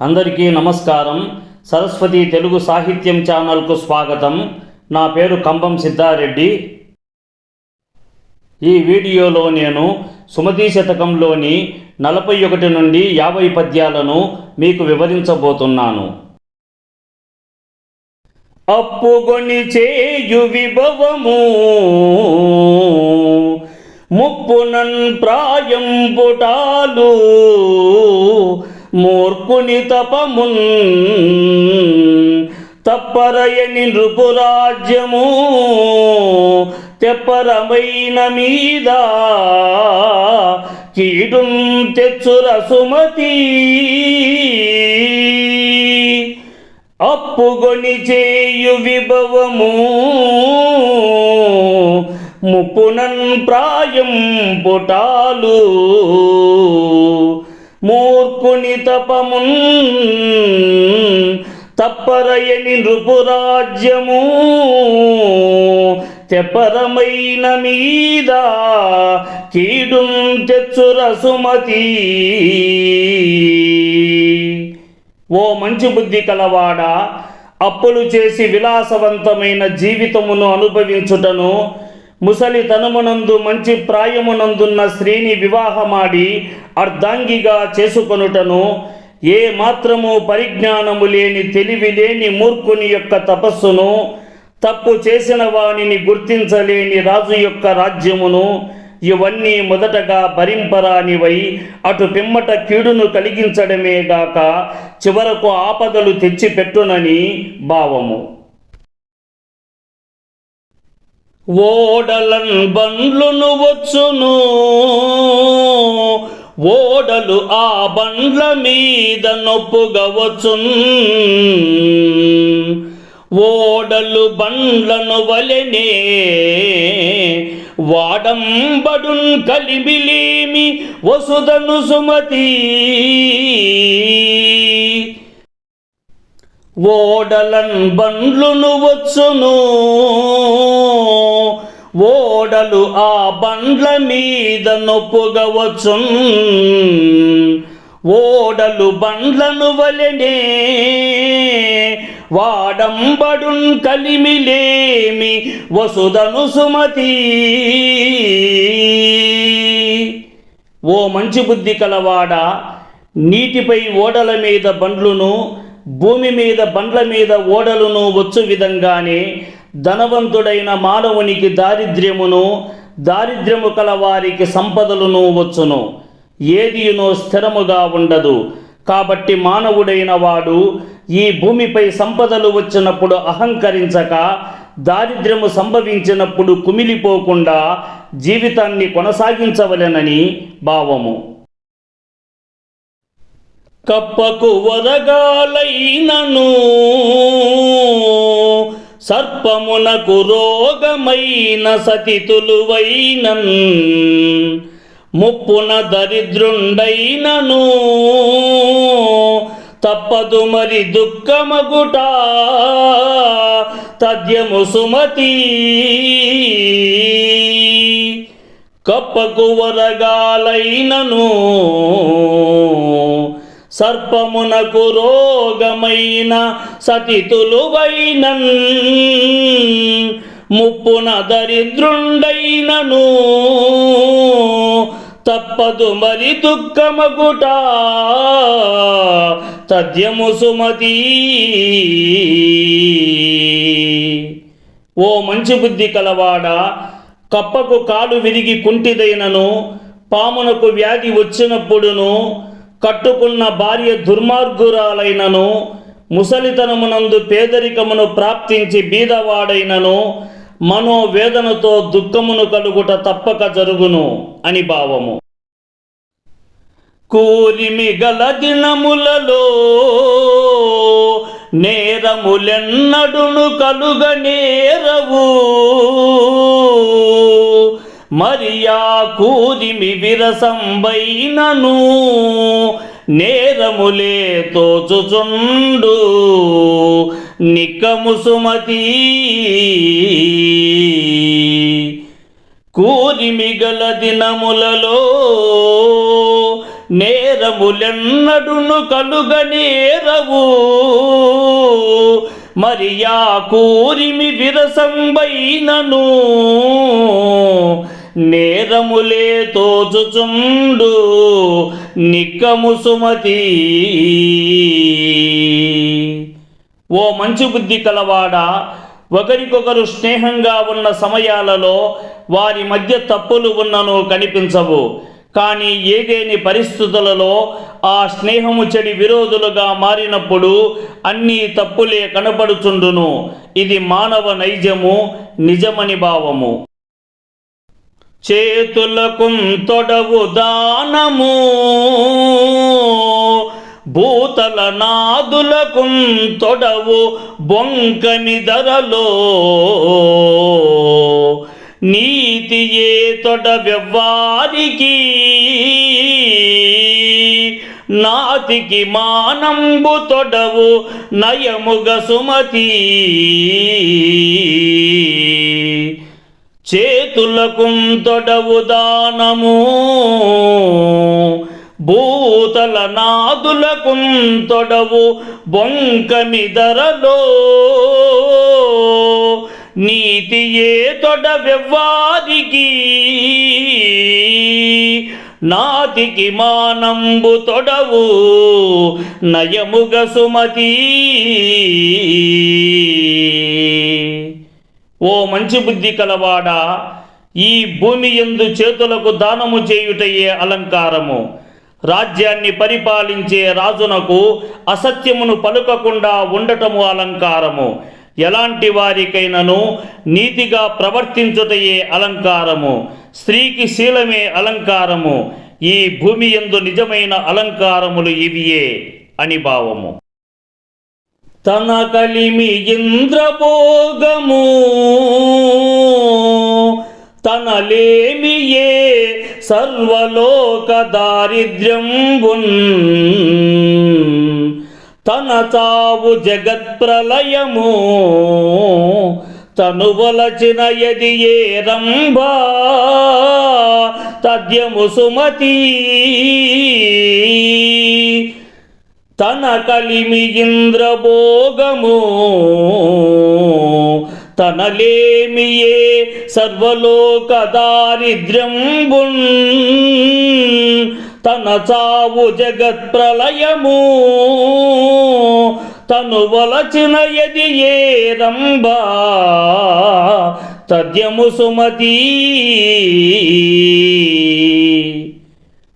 అందరికీ నమస్కారం. సరస్వతి తెలుగు సాహిత్యం ఛానల్కు స్వాగతం. నా పేరు కంబం సిద్ధారెడ్డి. ఈ వీడియోలో నేను సుమతి శతకంలోని నలభై ఒకటి నుండి యాభై పద్యాలను మీకు వివరించబోతున్నాను. అప్పుగొని చేయు విభవము ముప్పునన్ ప్రాయం పుటాలు మూర్ఖుని తపమున్ తప్పరయని నృపురాజ్యము తెప్పరమైన మీద కీడుం తెచ్చుర సుమతి అప్పుగొని చేయు విభవము ముప్పునన్ ప్రాయం పుటాలు. మూర్ఖుని తపమున్ తప్పరయని నృపురాజ్యము తెప్పరమైన మీద కీడు తెచ్చుర ఓ మంచి బుద్ధి కలవాడా? అప్పులు చేసి విలాసవంతమైన జీవితమును అనుభవించుటను ముసలితనమునందు మంచి ప్రాయమునందున్న స్త్రీని వివాహమాడి అర్ధాంగిగా చేసుకొనుటను ఏ మాత్రము పరిజ్ఞానము లేని తెలివి లేని మూర్ఖుని యొక్క తపస్సును తప్పు చేసిన వానిని గుర్తించలేని రాజు యొక్క రాజ్యమును ఇవన్నీ మొదటగా భరింపరానివై అటు పిమ్మట కీడును కలిగించడమే గాక చివరకు ఆపదలు తెచ్చిపెట్టునని భావము. ఓడలన్ బండ్లును వచ్చును. ఓడలు ఆ బండ్ల మీద నొప్పుగవచ్చున్ ఓడలు బండ్లను వలెనే వాడంబడున్ కలిమిలేమి వసుదను సుమతి. ఓడలన్ బండ్లును వచ్చును. ఓడలు ఆ బండ్ల మీద నొప్పుగవచ్చు ఓడలు బండ్లను వలెనే వాడంబడున్ కలిమిలేమి వసుదను సుమతి. ఓ మంచి బుద్ధి కలవాడ? నీటిపై ఓడల మీద బండ్లును భూమి మీద బండ్ల మీద ఓడలును వచ్చు విధంగానే ధనవంతుడైన మానవునికి దారిద్ర్యమును దారిద్ర్యము కల వారికి సంపదలను వచ్చును. ఏదియునో స్థిరముగా ఉండదు. కాబట్టి మానవుడైన వాడు ఈ భూమిపై సంపదలు వచ్చినప్పుడు అహంకరించక దారిద్ర్యము సంభవించినప్పుడు కుమిలిపోకుండా జీవితాన్ని కొనసాగించవలెనని భావము. కప్పకు వరగాలైనను సర్పమునకు రోగమైన సతితులువైనన్ ముప్పున దరిద్రుండైనను. తప్పదు మరి దుఃఖమగుట తద్యము సుమతి. కప్పకు వరగాలైనను. సర్పమునకు రోగమైన సతితులువైనన్ ముప్పున దరిద్రుండైనను. తప్పదు మరి దుఃఖమగుట తద్యము సుమతి. ఓ మంచి బుద్ధి కలవాడ కప్పకు కాలు విరిగి కుంటిదైనను పామునకు వ్యాధి వచ్చినప్పుడును కట్టుకున్న భార్య దుర్మార్గురాలైనను ముసలితనమునందు పేదరికమును ప్రాప్తించి బీదవాడైనను మనోవేదనతో దుఃఖమును కలుగుట తప్పక జరుగును అని భావము. కూరిమి గల దినములలో నేరములెన్నడును కలుగ నేరవు. మరియా కూరిమి విరసంబైనను నేరములే తోచుచుండు. నిక్కము సుమతి కూరిమి గల దినములలో నేరములెన్నడును కలుగ నేరవు. మరియా కూరిమి విరసంబైనను నేరములే తోచుచుండు నిక్కము సుమతి. ఓ మంచి బుద్ధి కలవాడా ఒకరికొకరు స్నేహంగా ఉన్న సమయాలలో వారి మధ్య తప్పులు ఉన్నను కనిపించవు. కానీ ఏదేని పరిస్థితులలో ఆ స్నేహము చెడి విరోధులుగా మారినప్పుడు అన్నీ తప్పులే కనపడుచుండును. ఇది మానవ నైజము నిజమని భావము. చేతులకు తొడవు దానము. భూతల నాదులకు తొడవు బొంకని ధరలో. నీతియే తొడ వ్యవ్వారికి? నాతికి మానంబు తొడవు నయముగ సుమతి. చేతులకు తొడవు దానము భూతల నాదులకు తొడవు బొంకమి ధరలో నీతియే తొడ వ్యవ్వారికి నాతికి మానంబు తొడవు నయముగ సుమతి. ఓ మంచి బుద్ధి కలవాడా? ఈ భూమి ఎందు చేతులకు దానము చేయుటయే అలంకారము. రాజ్యాన్ని పరిపాలించే రాజునకు అసత్యమును పలుకకుండా ఉండటము అలంకారము. ఎలాంటి వారికైనను నీతిగా ప్రవర్తించుటయే అలంకారము. స్త్రీకి శీలమే అలంకారము. ఈ భూమి ఎందు నిజమైన అలంకారములు ఇవియే అని భావము. తన కలిమి ఇంద్రభోగము. తనలేమియే సర్వలోక దారిద్ర్యంబున్. తన చావు జగత్ప్రలయము తను వలచిన ఎది ఏ రంభా. తద్యము సుమతి. తన కలిమి ఇంద్రభోగము తనలేమియే సర్వలోక దారిద్ర్యంబున్ తన చావు జగత్ ప్రళయము తను వలచిన ఎది ఏ రంభా తద్యము సుమతి.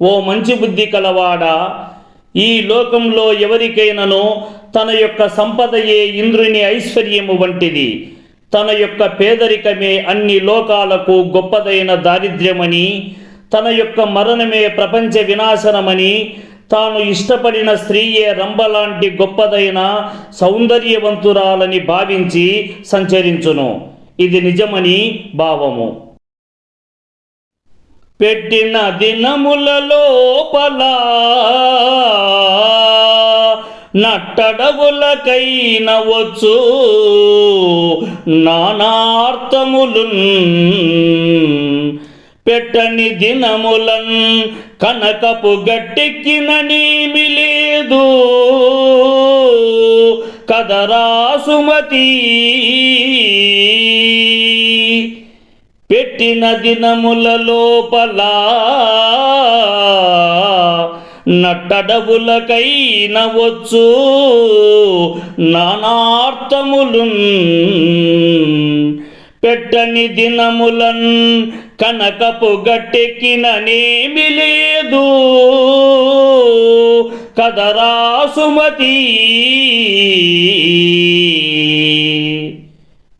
ఓ మంచి బుద్ధి కలవాడా? ఈ లోకంలో ఎవరికైనానో తన యొక్క సంపదయే ఇంద్రుని ఐశ్వర్యము వంటిది. తన యొక్క పేదరికమే అన్ని లోకాలకు గొప్పదైన దారిద్ర్యమని తన యొక్క మరణమే ప్రపంచ వినాశనమని తాను ఇష్టపడిన స్త్రీయే రంబలాంటి గొప్పదైన సౌందర్యవంతురాలని భావించి సంచరించును. ఇది నిజమని భావము. పెట్టిన దినముల లోపల నట్టడవులకైన వచ్చు నానార్థములు పెట్టని దినములన్ కనకపు గట్టెక్కిన నీమి లేదు. కదరా సుమతి పెట్టిన దినముల లోపల నట్టడవులకైన వచ్చు నానార్థములు పెట్టని దినములన్ కనకపు గట్టెక్కిననేమి లేదు. కదరా సుమతి.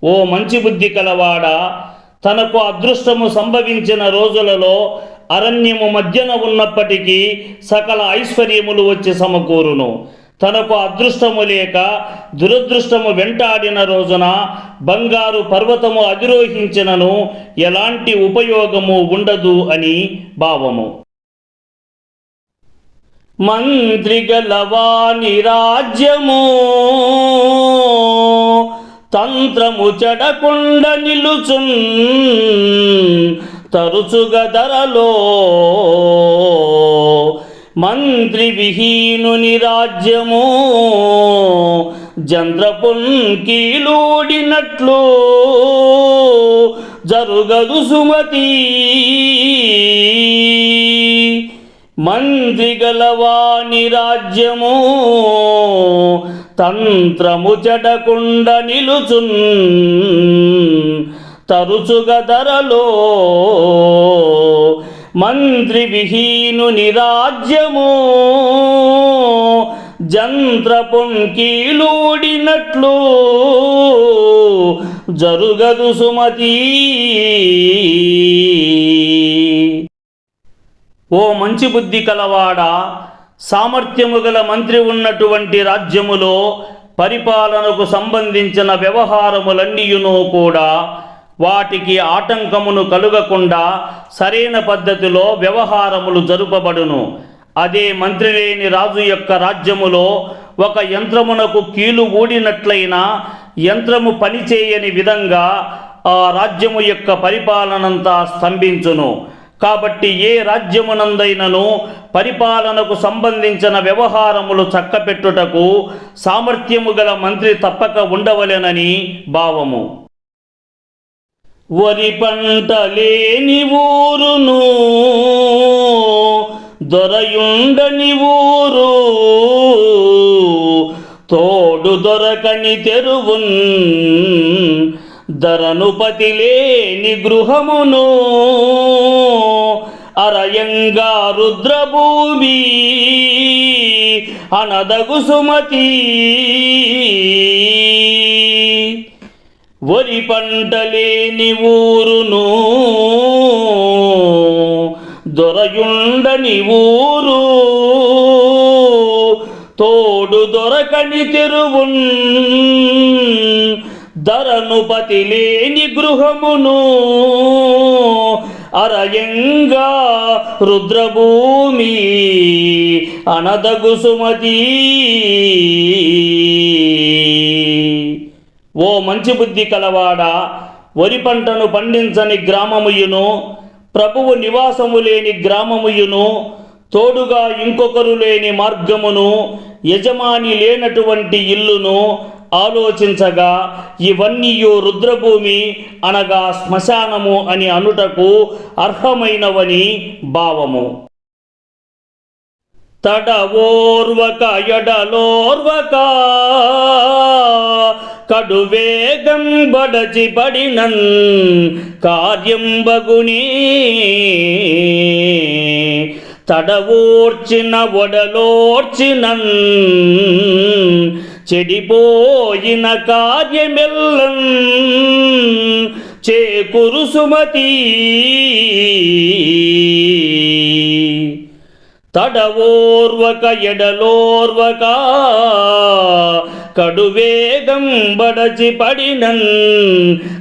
ఓ మంచి బుద్ధి కలవాడా? తనకు అదృష్టము సంభవించిన రోజులలో అరణ్యము మధ్యన ఉన్నప్పటికీ సకల ఐశ్వర్యములు వచ్చి సమకూరును. తనకు అదృష్టము లేక దురదృష్టము వెంటాడిన రోజున బంగారు పర్వతము అధిరోహించినను ఎలాంటి ఉపయోగము ఉండదు అని భావము. మంత్రి గలవాని రాజ్యము తంత్రము చెడకుండ నిలుచున్ తరుచుగా ధరలో మంత్రి విహీనుని రాజ్యము జంద్రపుంకీలూడినట్లు జరుగదు సుమతి. మంత్రి గలవాని రాజ్యము తంత్రము చెడకుండ నిలుచున్ తరుచుగా ధరలో మంత్రి విహీను నిరాజ్యము జంత్రపుంకీలూడినట్లు జరుగదు సుమతి. ఓ మంచి బుద్ధి కలవాడా? సామర్థ్యము గల మంత్రి ఉన్నటువంటి రాజ్యములో పరిపాలనకు సంబంధించిన వ్యవహారములన్నీయును కూడా వాటికి ఆటంకమును కలుగకుండా సరైన పద్ధతిలో వ్యవహారములు జరుపబడును. అదే మంత్రి లేని రాజు యొక్క రాజ్యములో ఒక యంత్రమునకు కీలు ఊడినట్లయినా యంత్రము పనిచేయని విధంగా ఆ రాజ్యము యొక్క పరిపాలనంతా స్తంభించును. కాబట్టి ఏ రాజ్యమునందైనను పరిపాలనకు సంబంధించిన వ్యవహారములు చక్కపెట్టుటకు సామర్థ్యము గల మంత్రి తప్పక ఉండవలెనని భావము. వరి పంట లేని ఊరును దొరయుండని ఊరు తోడు దొరకని తెరువున్ ధరనుపతి లేని గృహమును అరయంగా రుద్రభూమి అనదగు సుమతి. వరి పంట లేని ఊరును దొరయుండని ఊరు. తోడు దొరకని తెరువున్ ధరనుపతి లేని గృహమును అరయంగా రుద్రభూమి అనదగు సుమతి. ఓ మంచి బుద్ధి కలవాడ? వరి పంటను పండించని గ్రామముయును ప్రభువు నివాసము లేని గ్రామముయును తోడుగా ఇంకొకరు లేని మార్గమును యజమాని లేనటువంటి ఇల్లును ఆలోచించగా ఇవన్నీయు రుద్రభూమి అనగా శ్మశానము అని అనుటకు అర్హమైనవని భావము. తడవోర్వక ఎడలోర్వక కడువేగం బడచి పడినన్ కార్యం తడవోర్చిన ఒడలోర్చినన్ చెడిపోయిన కార్యమెల్లం చేకురు సుమతి. తడవోర్వక ఎడలోర్వక కడువేగం బడచి పడినన్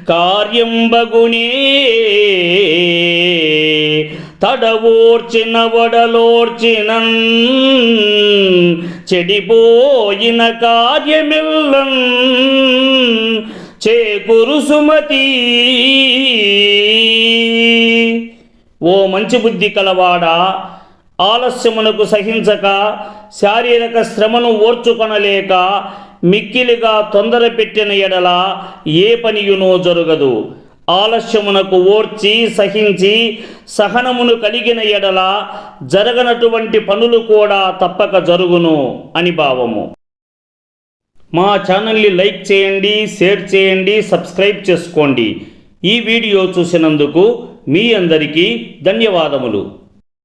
కార్యం బగునే తడవోర్చిన వడలోర్చినన్ చెడిపోయిన కార్యమిల్లం చేకురు సుమతి. ఓ మంచి బుద్ధి కలవాడా ఆలస్యమునకు సహించక శారీరక శ్రమను ఓర్చుకొనలేక మిక్కిలిగా తొందర పెట్టిన ఎడల ఏ పనియునో జరగదు. ఆలస్యమునకు ఓర్చి సహించి సహనమును కలిగిన ఎడల జరగనటువంటి పనులు కూడా తప్పక జరుగును అని భావము. మా ఛానల్ని లైక్ చేయండి షేర్ చేయండి సబ్స్క్రైబ్ చేసుకోండి. ఈ వీడియో చూసినందుకు మీ అందరికీ ధన్యవాదములు.